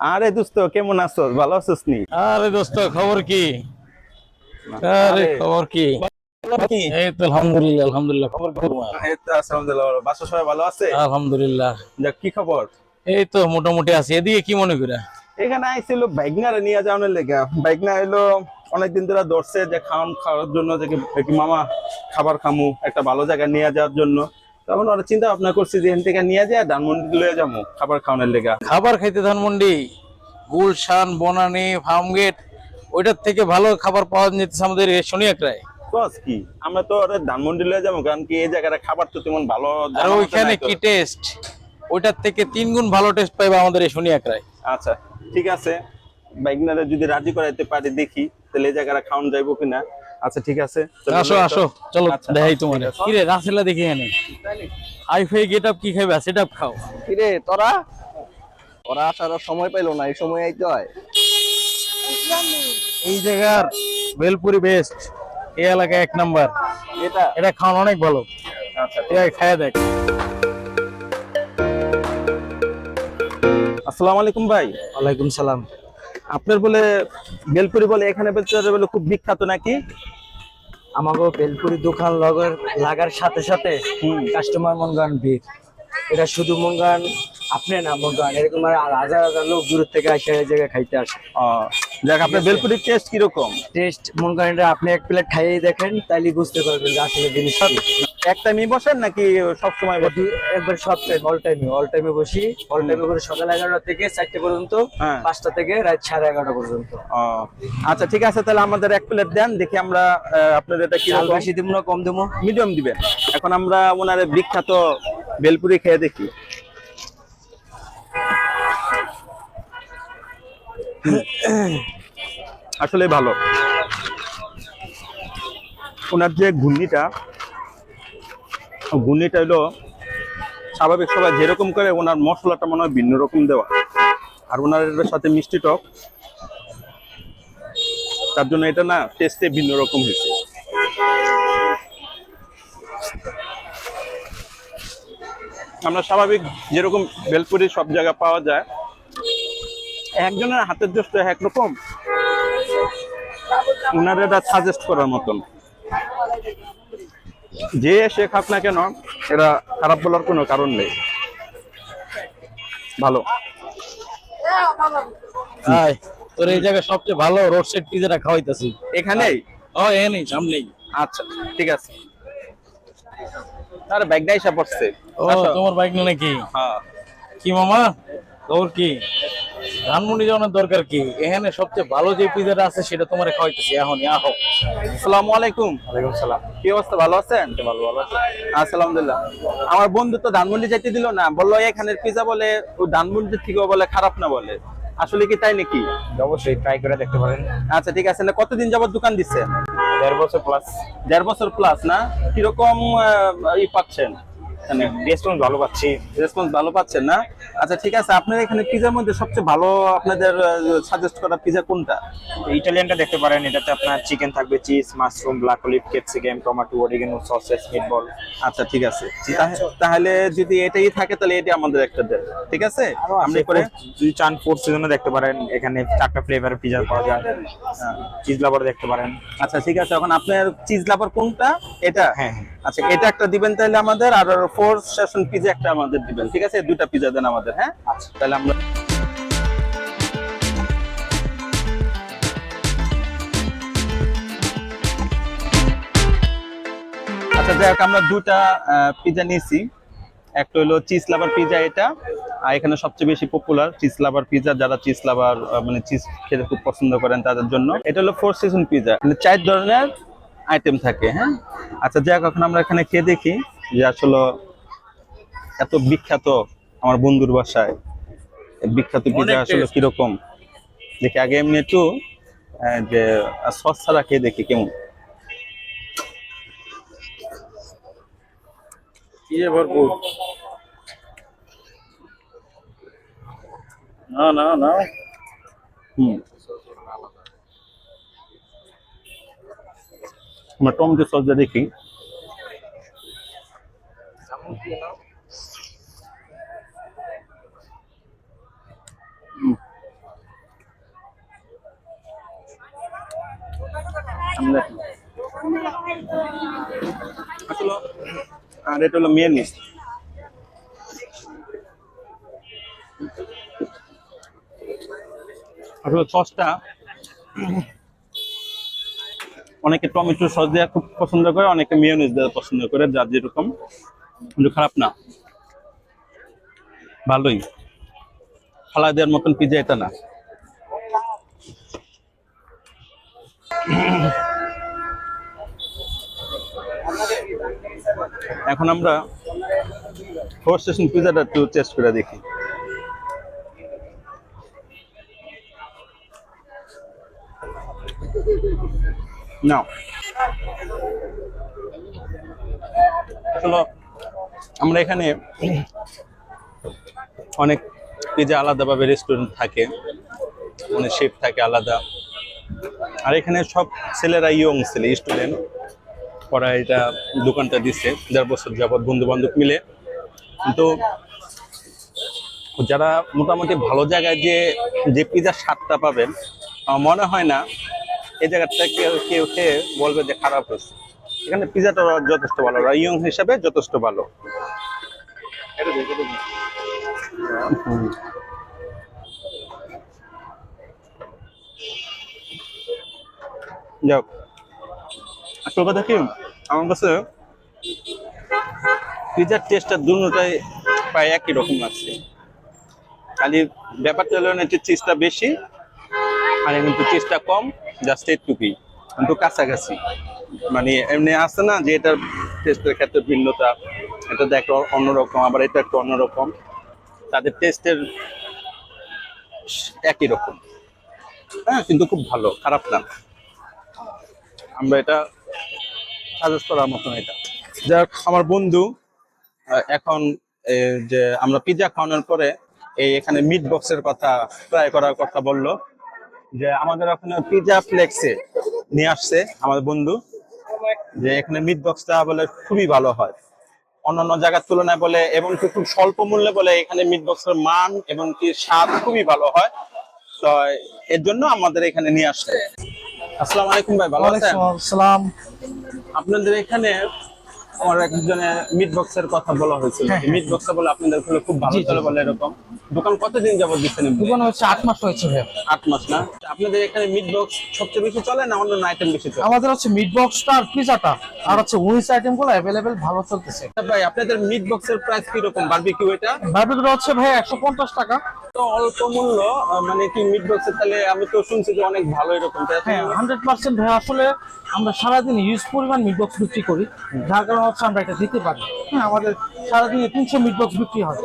আরে দোস্ত কেমন আছো? ভালো আছিস নি? আরে দোস্ত খবর কি? আরে খবর কি? এই তো আলহামদুলিল্লাহ আলহামদুলিল্লাহ খবর কি তোমার এই তো আছি, আলহামদুলিল্লাহ বাসা সবাই ভালো আছে? আলহামদুলিল্লাহ। যাক কি খবর? এই তো মোটামুটি আছে। এদিকে কি মনে করে? এখানে আইছিল বাইকনারে নিয়ে যাওয়ার লেগে। বাইকনা এলো অনেকদিন ধরে ধরছে যে খাওয়ান খাওয়ার জন্য যে মামা খাবার খামু একটা ভালো জায়গায় নিয়ে যাওয়ার জন্য। তখন ওরা চিন্তা ভাবনা করছি যে এখান থেকে নিয়ে যায় ধানমন্ডি লয়ে যাব খাবার খাওয়ানোর লেগে। খাবার খাইতে ধানমন্ডি গুলশান বনানি ফার্মগেট ওইটার থেকে ভালো খাবার পাওয়া যেতেছে আমাদের বস কি? আমরা তো ধানমন্ডি লয়ে যাব কারণ কি এই জায়গাটা খাবার তো তেমন ভালো আর ওইখানে কি টেস্ট ওইটার থেকে তিন গুণ ভালো টেস্ট পাইবে আমাদের এই আচ্ছা ঠিক আছে। বাইকনারে যদি রাজি করাইতে পারি দেখি তাহলে এই জায়গাটা খাওয়ানো যাইবো কিনা। আচ্ছা ঠিক আছে। আসো আসো। চলো আচ্ছা, দেখাই তোমার। ঠিক আছে। কিরে রাসেলা দেখি এনে হাই ফাই গেট আপ কি খাইবা? সেট আপ খাও। কিরে তোরা? ওরা আসার সময় পাইলো না এই সময় আইতে হয়। এই জায়গার বেলপুরি বেস্ট এই এলাকায় এক নাম্বার। এটা? এটা খাওয়ানো অনেক ভালো। আচ্ছা আছে। খাইয়া দেখ। আসসালামু আলাইকুম ভাই। ওয়ালাইকুম সালাম। আপনার বলে বেলপুরি বলে এখানে বেলপুরি বলে খুব বিখ্যাত নাকি? আমাকে বেলপুরি দোকান লগর লাগার সাথে সাথে কাস্টমার মন গান ভিড়। এটা শুধু মন গান আপনি না মন গান এরকম আর হাজার হাজার লোক দূর থেকে আসে এই জায়গায় খাইতে আসে। যাক আপনার বেলপুরির টেস্ট কীরকম? টেস্ট মন গান আপনি এক প্লেট খাইয়ে দেখেন তাইলে বুঝতে পারবেন যে আসলে জিনিস কি। এক টাইমই বসেন নাকি সব সময় এটা একবার সব টাইম অল টাইমে অল টাইমে বসি। অল টাইমে করে সকাল এগারোটা থেকে চারটে পর্যন্ত হ্যাঁ। পাঁচটা থেকে রাত সাড়ে এগারোটা পর্যন্ত। আচ্ছা ঠিক আছে তাহলে আমাদের এক প্লেট দেন দেখি আমরা আহ, আপনার এটা কি বেশি দিব না কম দেবো। মিডিয়াম দিবেন। এখন আমরা ওনার বিখ্যাত বেলপুরি খেয়ে দেখি। আসলে ভালো। ওনার যে ঘূর্ণিটা ঘূর্ণিটা হলো স্বাভাবিক সবাই যেরকম করে ওনার মশলাটা মনে হয় ভিন্ন রকম দেওয়া। আর ওনার সাথে মিষ্টি টক, তার জন্য এটা না টেস্টে ভিন্ন রকম হয়েছে। আমরা স্বাভাবিক যেরকম বেলপুরি সব জায়গায় পাওয়া যায় একজনের হাতের দোষটা একরকম ওনার এটা সাজেস্ট করার মতন। যে সে খাক না কেন এটা খারাপ বলার কোনো কারণ নেই। ভালো। তোর এই জায়গায় সবচেয়ে ভালো রোড সাইড পিজাটা খাওয়াইতাছি। এখানেই? ও এ নেই সামনেই আচ্ছা ঠিক আছে। তার ব্যাগটা এসে পড়ছে। ও তোমার বাইক নাকি? হ্যাঁ। কি মামা? তোর কি? ধানমন্ডি যাওয়ানোর দরকার কি? এখানে সবচেয়ে ভালো যে পিজাটা আছে সেটা তোমার খাওয়াইতেছি। এখনই আহো। আসসালামু আলাইকুম। ওয়ালাইকুম সালাম। কি অবস্থা ভালো আছেন? ভালো ভালো আলহামদুলিল্লাহ। আমার বন্ধু তো ধানমন্ডি যাইতে দিল না। বলল এখানের পিজা বলে ও ধানমন্ডি থেকে বলে খারাপ না বলে। আসলে কি তাই নাকি? অবশ্যই ট্রাই করে দেখতে পারেন। আচ্ছা ঠিক আছে। না কতদিন যাবত দোকান দিচ্ছেন দেড় বছর প্লাস দেড় বছর প্লাস না? কীরকম ই পাচ্ছেন? মানে রেসপন্স ভালো পাচ্ছি। রেসপন্স ভালো পাচ্ছেন না? আচ্ছা ঠিক আছে আপনার এখানে পিজার মধ্যে সবচেয়ে ভালো আপনাদের সাজেস্ট করা পিজা কোনটা? ইটালিয়ানটা দেখতে পারেন এটাতে আপনার চিকেন থাকবে cheese mushroom black olive capsicum tomato oregano sausages meatball আচ্ছা ঠিক আছে। তাহলে যদি এটাই থাকে তাহলে এটা আমাদের একটা দেন ঠিক আছে? আমরা করে যদি চান ফোর সিজনে দেখতে পারেন এখানে চারটা ফ্লেভারের পিজা পাওয়া যায়। চিজ লাভার দেখতে পারেন। আচ্ছা ঠিক আছে এখন আপনার চিজ লাভার কোনটা? এটা? হ্যাঁ হ্যাঁ। আচ্ছা এটা একটা দিবেন তাহলে আমাদের আর ফোর সেশন পিজা একটা আমাদের দিবেন ঠিক আছে? দুইটা পিজা দেন আমাদের হ্যাঁ? আচ্ছা। তাহলে আমরা আচ্ছা যাই হোক আমরা দুটা পিজা নিয়েছি। একটা হলো চিজ লাভার পিজা এটা আর এখানে সবচেয়ে বেশি পপুলার চিজ লাভার পিজা যারা চিজ লাভার মানে চিজ খেতে খুব পছন্দ করেন তাদের জন্য। এটা হলো ফোর সিজন পিজা মানে চার ধরনের আইটেম থাকে হ্যাঁ? আচ্ছা যাই হোক এখন আমরা এখানে খেয়ে দেখি যে আসলে এত বিখ্যাত আমার বন্ধুর বাসায় বিখ্যাত পিজা আসলে কীরকম? দেখি আগে এমনি একটু যে সস ছাড়া খেয়ে দেখি কেমন। ভরপুর। না না না। হুম। मैं टॉम जो দেখি। देखी আর এটা হলো মেয়নিস আসলে সসটা। অনেকে টমেটো সস দেওয়া খুব পছন্দ করে, অনেকে মেয়নিজ দেওয়া পছন্দ করে, যার যেরকম। কিন্তু খারাপ না। ভালোই। ফালা দেওয়ার মতন পিজা এটা না। এখন আমরা ফোর স্টেশন পিজাটা একটু টেস্ট করে দেখি। না আসলে আমরা এখানে অনেক পিজা আলাদাভাবে রেস্টুরেন্ট থাকে মানে শেফ থাকে আলাদা। আর এখানে সব ছেলেরা ইয়ং ছেলে স্টুডেন্ট ওরা এটা দোকানটা দিচ্ছে দেড় বছর যাবৎ বন্ধু বান্ধব মিলে। কিন্তু যারা মোটামুটি ভালো জায়গায় যে যে পিজার স্বাদটা পাবেন মনে হয় না এই জায়গাটা কেউ কেউ খেয়ে বলবে যে খারাপ হয়েছে। এখানে পিজাটা যথেষ্ট ভালো ইয়ং হিসাবে যথেষ্ট ভালো। যাক। আসল কথা কি? আমার কাছে পিজার টেস্টটা দুটাই প্রায় একই রকম লাগছে। খালি ব্যাপারটা হলো না চিজটা বেশি, আর কিন্তু চিজটা কম। জাস্ট একটুকুই। কিন্তু কাছাকাছি। মানে এমনি আছে না যে এটার টেস্টের ক্ষেত্রে ভিন্নতা, এটা দেখো অন্যরকম, আবার এটা একটু অন্যরকম। তাদের টেস্টের একই রকম। হ্যাঁ কিন্তু খুব ভালো, খারাপ না। আমরা এটা সাজেস্ট করার মতন এটা। যাক, আমার বন্ধু এখন যে আমরা পিজা খাওয়ানোর পরে এই এখানে মিট বক্সের কথা ট্রাই করার কথা বলল। যে আমাদের ওখানে পিজা ফ্লেক্সে নিয়ে আসছে আমাদের বন্ধু যে এখানে মিট বক্সটা বলে খুবই ভালো হয়। অন্যান্য জায়গার তুলনায় বলে এবং খুব স্বল্প মূল্যে বলে এখানে মিট বক্সের মান এবং কি স্বাদ খুবই ভালো হয়। তো এর জন্য আমাদের এখানে নিয়ে আসছে। আসসালামু আলাইকুম ভাই ভালো আছেন? আপনাদের এখানে আমার একজনের মিট বক্সের কথা বলা হয়েছিল। মিট বক্সটা বলে আপনাদের ওখানে খুব ভালো চলে বলে এরকম। দোকান কতদিন যাবত দিচ্ছেন দোকান হচ্ছে আট মাস হয়েছে আট মাস না? আপনাদের এখানে মিট বক্স সবচেয়ে বেশি চলে না অন্য আইটেম বেশি চলে? আমাদের হচ্ছে মিট বক্সটা আর পিজাটা আর হচ্ছে উইংস আইটেমগুলো অ্যাভেলেবেল ভালো চলতেছে। ভাই আপনাদের মিট বক্সের প্রাইস কি রকম বারবিকিউ এটা? বারবিকিউ হচ্ছে ভাই একশো পঞ্চাশ টাকা। তো অল্প মূল্য মানে কি মিট বক্সের তাহলে আমি তো শুনছি যে অনেক ভালো এরকম হ্যাঁ হান্ড্রেড পার্সেন্ট ভাই আসলে আমরা সারাদিন ইউজ পরিমাণ মিট বক্স বিক্রি করি। যার কারণে হচ্ছে আমরা এটা দিতে পারি। হ্যাঁ আমাদের সারাদিনে তিনশো মিট বক্স বিক্রি হয়।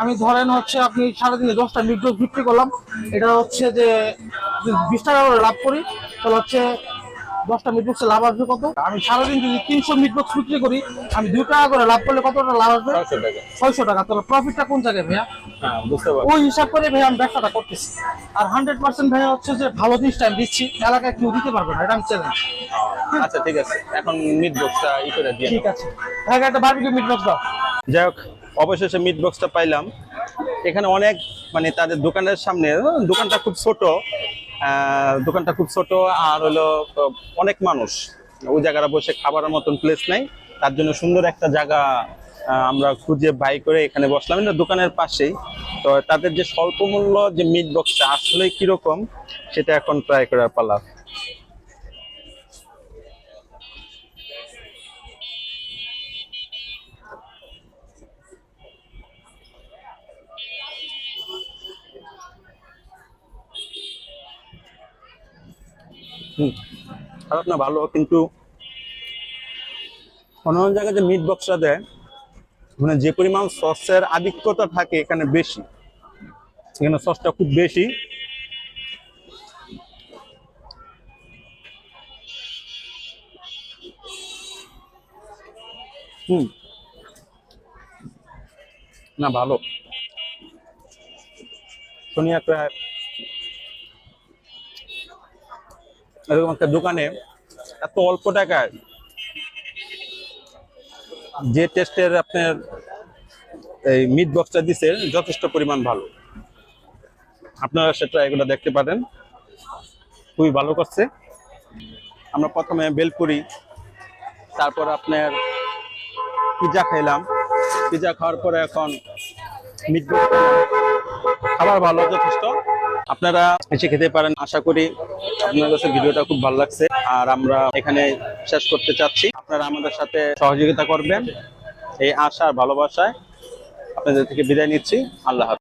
আমি ধরেন হচ্ছে আপনি সারাদিনে দশটা মিট বক্স বিক্রি করলাম এটা হচ্ছে যে বিশ টাকা লাভ করি তাহলে হচ্ছে দশটা মিট বক্সে লাভ আসবে কত? আমি সারাদিন যদি তিনশো মিট বক্স বিক্রি করি আমি দু টাকা করে লাভ করলে কতটা লাভ আসবে? ছয়শো টাকা। তাহলে প্রফিটটা কোন জায়গায় ভাইয়া? হ্যাঁ ওই হিসাব করে ভাই আমি ব্যবসাটা করতেছি। আর হান্ড্রেড পার্সেন্ট ভাই হচ্ছে যে ভালো জিনিসটা আমি দিচ্ছি। এলাকায় কেউ দিতে পারবে না এটা আমি চ্যালেঞ্জ আচ্ছা ঠিক আছে। এখন মিট বক্সটা ই করে দিয়ে ঠিক আছে। ভাই একটা বারবিকিউ মিট বক্স দাও। যাই হোক অবশেষে মিট বক্সটা পাইলাম। এখানে অনেক মানে তাদের দোকানের সামনে দোকানটা খুব ছোট। দোকানটা খুব ছোট আর হলো অনেক মানুষ। ওই জায়গাটা বসে খাবারের মতন প্লেস নাই। তার জন্য সুন্দর একটা জায়গা আমরা খুঁজে বাই করে এখানে বসলাম। দোকানের পাশেই। তো তাদের যে স্বল্প মূল্য যে মিট বক্সটা আসলে কীরকম, সেটা এখন ট্রাই করার পালা। খারাপ না, ভালো, কিন্তু অন্য জায়গায় যে মিট বক্সটা দেয় মানে যে পরিমাণ সসের আধিক্যতা থাকে এখানে বেশি। এখানে সসটা খুব বেশি। না, ভালো। শনি একটা এরকম একটা দোকানে এত অল্প টাকায় যে টেস্টের আপনার এই মিট বক্সটা দিছে যথেষ্ট পরিমাণ ভালো। আপনারা সেটা এগুলো দেখতে পারেন। খুবই ভালো করছে। আমরা প্রথমে বেলপুরি তারপর আপনার পিজা খাইলাম। পিজা খাওয়ার পরে এখন মিট বক্স খাবার ভালো, যথেষ্ট। আপনারা এসে খেতে পারেন, আশা করি আপনার কাছে ভিডিওটা খুব ভালো লাগছে। আর আমরা এখানে শেষ করতে চাচ্ছি। আপনারা আমাদের সাথে সহযোগিতা করবেন। এই আশা আর ভালোবাসায় আপনাদের থেকে বিদায় নিচ্ছি। আল্লাহ